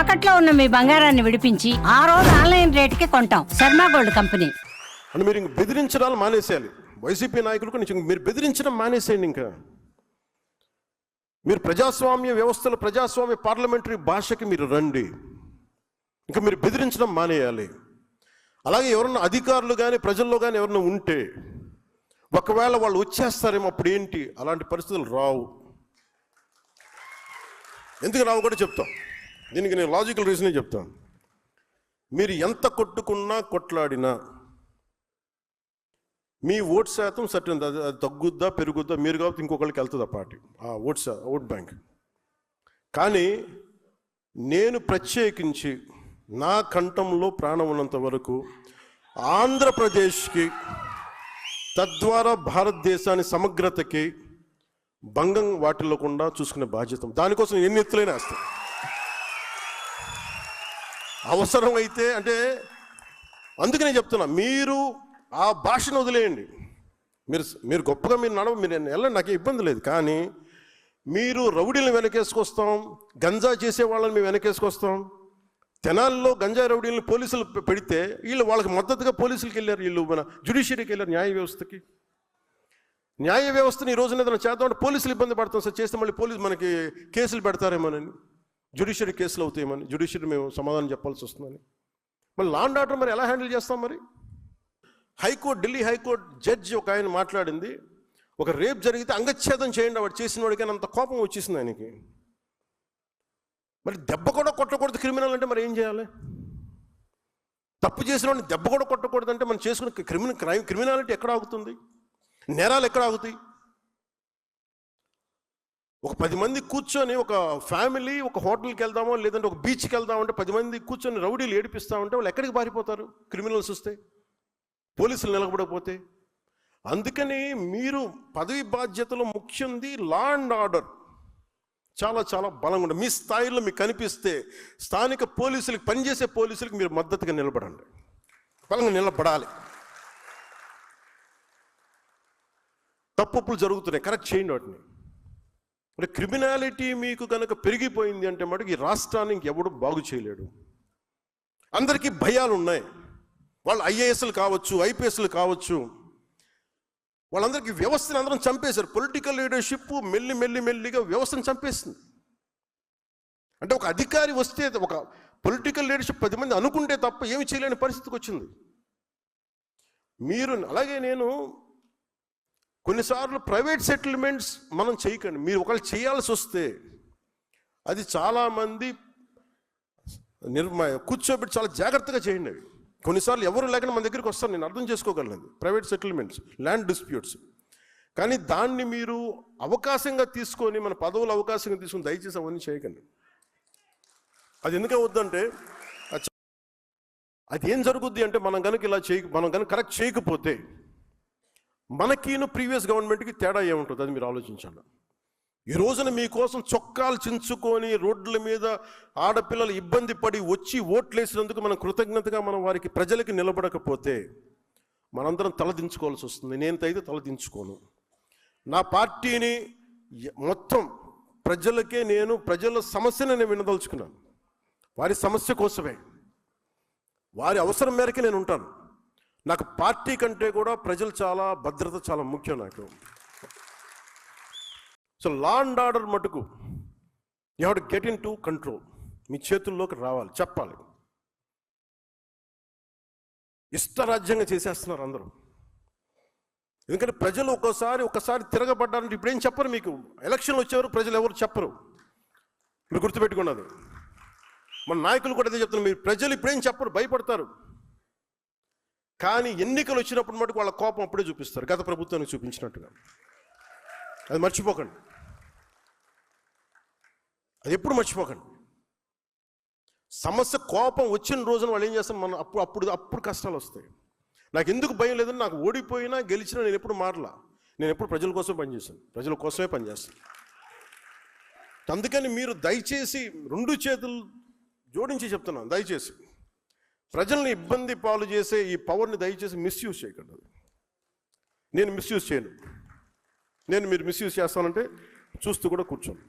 తాకట్లో ఉన్న మీ బంగారాన్ని విడిపించి ఆ రోజు ఆన్లైన్ రేటుకి కొంటాం. Sharma gold company. అని మీరు ఇంక బెదిరించడాలు మానేసేయాలి. వైసీపీ నాయకులకు నుంచి మీరు బెదిరించడం మానేసేయండి ఇంకా. మీరు ప్రజాస్వామ్య వ్యవస్థలో ప్రజాస్వామ్య పార్లమెంటరీ భాషకి మీరు రండి. ఇంకా మీరు బెదిరించడం మానేయాలి. అలాగే ఎవరన్నా అధికారులు కానీ ప్రజల్లో కానీ ఎవరన్నా ఉంటే ఒకవేళ వాళ్ళు వచ్చేస్తారేమో అప్పుడు ఏంటి అలాంటి పరిస్థితులు రావు. ఎందుకు రావు కూడా చెప్తాం. దీనికి నేను లాజికల్ రీజనే చెప్తాను మీరు ఎంత కొట్టుకున్నా కొట్లాడినా మీ ఓట్ శాతం సర్టన్ అది తగ్గుద్దా పెరుగుద్దా మీరు కాబట్టి ఇంకొకరికి వెళ్తుంది ఆ పార్టీ? ఆ ఓట్ శా ఓట్ బ్యాంక్. కానీ నేను ప్రత్యేకించి నా కంఠంలో ప్రాణం ఉన్నంత వరకు ఆంధ్రప్రదేశ్కి తద్వారా భారతదేశాన్ని సమగ్రతకి భంగం వాటిల్లకుండా చూసుకునే బాధ్యత. దానికోసం ఎన్ని ఎత్తులైనా వేస్తాను అవసరం అయితే అంటే అందుకే నేను చెప్తున్నా మీరు ఆ భాషను వదిలేయండి. మీరు మీరు గొప్పగా మీరు నడవ మీరు వెళ్ళండి నాకు ఇబ్బంది లేదు. కానీ మీరు రౌడీలను వెనకేసుకొస్తాం గంజా చేసే వాళ్ళని మేము వెనకేసుకొస్తాం. తెనాల్లో గంజా రౌడీలను పోలీసులు పెడితే వీళ్ళు వాళ్ళకి మద్దతుగా పోలీసులకి వెళ్ళారు వీళ్ళు మన జ్యుడిషియరీకి వెళ్ళారు న్యాయ వ్యవస్థకి. న్యాయ వ్యవస్థని ఈ రోజున ఏదైనా చేద్దామంటే పోలీసులు ఇబ్బంది పడతాం సార్ చేస్తే మళ్ళీ పోలీసు మనకి కేసులు పెడతారేమోనని. జ్యుడిషియరీ కేసులు అవుతాయమని జ్యుడిషియరీ మేము సమాధానం చెప్పాల్సి వస్తుందని. మళ్ళీ లాండ్ ఆర్డర్ మరి ఎలా హ్యాండిల్ చేస్తాం మరి? హైకోర్టు ఢిల్లీ హైకోర్టు జడ్జి ఒక ఆయన మాట్లాడింది. ఒక రేప్ జరిగితే అంగచ్ఛేదం చేయండి వాడు చేసిన వాడికి అంత కోపం వచ్చేసింది ఆయనకి. మరి దెబ్బ కూడా కొట్టకూడదు క్రిమినల్ అంటే మరి ఏం చేయాలి? తప్పు చేసిన వాడిని దెబ్బ కూడా కొట్టకూడదు అంటే మనం చేసుకున్న క్రిమినల్ క్రైమ్ క్రిమినాలిటీ ఎక్కడ ఆగుతుంది? నేరాలు ఎక్కడ ఆగుతాయి? ఒక పది మంది కూర్చొని ఒక ఫ్యామిలీ ఒక హోటల్కి వెళ్దామో లేదంటే ఒక బీచ్కి వెళ్దామంటే పది మంది కూర్చొని రౌడీలు ఏడిపిస్తామంటే వాళ్ళు ఎక్కడికి పారిపోతారు? క్రిమినల్స్ వస్తే పోలీసులు నిలబడకపోతే. అందుకని మీరు పదవి బాధ్యతలో ముఖ్యంది లా అండ్ ఆర్డర్ చాలా చాలా బలంగా ఉంటుంది మీ స్థాయిలో మీకు కనిపిస్తే స్థానిక పోలీసులకు పనిచేసే పోలీసులకు మీరు మద్దతుగా నిలబడండి. బలంగా నిలబడాలి. తప్పులు జరుగుతున్నాయి. కరెక్ట్ చేయండి వాటిని. మరి క్రిమినాలిటీ మీకు కనుక పెరిగిపోయింది అంటే మటుకు ఈ రాష్ట్రాన్ని ఇంకెవడు బాగు చేయలేడు. అందరికీ భయాలు ఉన్నాయి వాళ్ళు ఐఏఎస్లు కావచ్చు ఐపీఎస్లు కావచ్చు. వాళ్ళందరికీ వ్యవస్థను అందరం చంపేశారు. పొలిటికల్ లీడర్షిప్ మెల్లి మెల్లి మెల్లిగా వ్యవస్థను చంపేస్తుంది అంటే ఒక అధికారి వస్తే ఒక పొలిటికల్ లీడర్షిప్ పది మంది అనుకుంటే తప్ప ఏమి చేయలేని పరిస్థితికి వచ్చింది. మీరు అలాగే నేను కొన్నిసార్లు ప్రైవేట్ సెటిల్మెంట్స్ మనం చేయకండి. మీరు ఒకళ్ళు చేయాల్సి వస్తే అది చాలామంది నిర్మ కూర్చోబెట్టి చాలా జాగ్రత్తగా చేయండి అవి. కొన్నిసార్లు ఎవరు లేకుండా మన దగ్గరికి వస్తారు. నేను అర్థం చేసుకోగలను. Private settlements land disputes. కానీ దాన్ని మీరు అవకాశంగా తీసుకొని మన పదవులు అవకాశంగా తీసుకొని దయచేసి అవన్నీ చేయకండి. అది ఎందుకు వద్దంటే అది ఏం జరుగుద్ది అంటే మనం కనుక ఇలా చేయ మనం కనుక కరెక్ట్ చేయకపోతే మనకిను ప్రీవియస్ గవర్నమెంట్కి తేడా ఏముంటుంది? అది మీరు ఆలోచించండి. ఈ రోజున మీకోసం చొక్కాలు చించుకొని రోడ్ల మీద ఆడపిల్లలు ఇబ్బంది పడి వచ్చి ఓట్లేసినందుకు మనం కృతజ్ఞతగా మనం వారికి ప్రజలకి నిలబడకపోతే మనందరం తలదించుకోవాల్సి వస్తుంది. నేనైతే తలదించుకోను నా పార్టీని మొత్తం ప్రజలకే నేను ప్రజల సమస్యను నేను వినదలుచుకున్నాను. వారి సమస్య కోసమే. వారి అవసరం మేరకే నేను ఉంటాను. నాకు పార్టీ కంటే కూడా ప్రజలు చాలా భద్రత చాలా ముఖ్యం నాకు. సో లా అండ్ ఆర్డర్ మటుకు you have to get into control మీ చేతుల్లోకి రావాలి చెప్పాలి. ఇష్టరాజ్యంగా చేసేస్తున్నారు అందరూ. ఎందుకంటే ప్రజలు ఒక్కోసారి ఒకసారి తిరగబడ్డారంటే ఇప్పుడు ఏం చెప్పరు మీకు? ఎలక్షన్లు వచ్చేవారు ప్రజలు ఎవరు చెప్పరు. మీరు గుర్తుపెట్టుకున్నది. మన నాయకులు కూడా అదే చెప్తున్నారు మీరు ప్రజలు ఇప్పుడేం చెప్పరు భయపడతారు. కానీ ఎన్నికలు వచ్చినప్పుడు మటుకు వాళ్ళ కోపం అప్పుడే చూపిస్తారు. గత ప్రభుత్వానికి చూపించినట్టుగా. అది మర్చిపోకండి. అది ఎప్పుడు మర్చిపోకండి. సమస్య కోపం వచ్చిన రోజున వాళ్ళు ఏం చేస్తారు? మనం అప్పుడు అప్పుడు అప్పుడు కష్టాలు వస్తాయి. నాకు ఎందుకు భయం లేదని నాకు ఓడిపోయినా గెలిచినా నేను ఎప్పుడు మారలా? నేను ఎప్పుడు ప్రజల కోసం పనిచేశాను. ప్రజల కోసమే పనిచేస్తాను. అందుకని మీరు దయచేసి రెండు చేతులు జోడించి చెప్తున్నాను. దయచేసి. ప్రజల్ని ఇబ్బంది పాలు చేసే ఈ పవర్ని దయచేసి మిస్యూజ్ చేయకండి నేను మిస్యూజ్ చేయను. నేను మీరు మిస్యూజ్ చేస్తానంటే చూస్తూ కూడా కూర్చోను.